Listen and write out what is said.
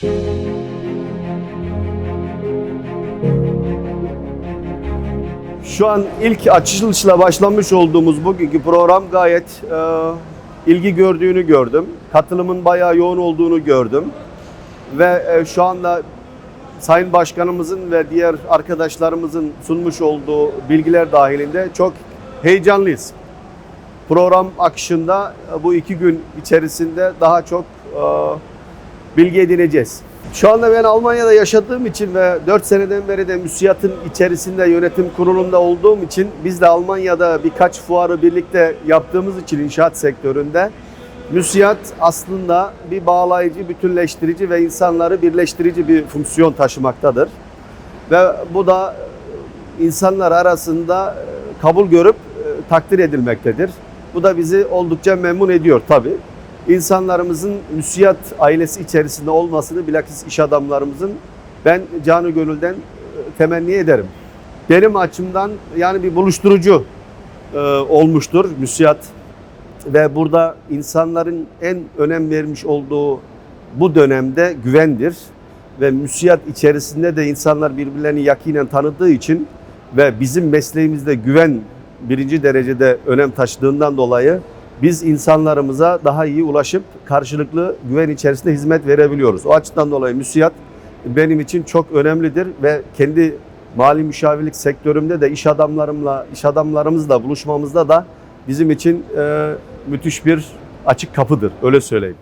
Şu an ilk açılışla başlamış olduğumuz bugünkü program gayet e, ilgi gördüğünü gördüm. Katılımın bayağı yoğun olduğunu gördüm. Ve e, şu anda Sayın Başkanımızın ve diğer arkadaşlarımızın sunmuş olduğu bilgiler dahilinde çok heyecanlıyız. Program akışında e, bu iki gün içerisinde daha çok e, bilgi edineceğiz. Şu anda ben Almanya'da yaşadığım için ve 4 seneden beri de müsiyatın içerisinde yönetim kurulunda olduğum için biz de Almanya'da birkaç fuarı birlikte yaptığımız için inşaat sektöründe müsiyat aslında bir bağlayıcı, bütünleştirici ve insanları birleştirici bir fonksiyon taşımaktadır. Ve bu da insanlar arasında e, kabul görüp e, takdir edilmektedir. Bu da bizi oldukça memnun ediyor tabii insanlarımızın müsiyat ailesi içerisinde olmasını bilakis iş adamlarımızın ben canı gönülden e, temenni ederim. Benim açımdan yani bir buluşturucu e, olmuştur müsiyat ve burada insanların en önem vermiş olduğu bu dönemde güvendir ve müsiyat içerisinde de insanlar birbirlerini yakinen tanıdığı için ve bizim mesleğimizde güven birinci derecede önem taşıdığından dolayı biz insanlarımıza daha iyi ulaşıp karşılıklı güven içerisinde hizmet verebiliyoruz. O açıdan dolayı müsiyat benim için çok önemlidir ve kendi mali müşavirlik sektörümde de iş adamlarımla, iş adamlarımızla buluşmamızda da bizim için e, müthiş bir açık kapıdır. Öyle söyleyeyim.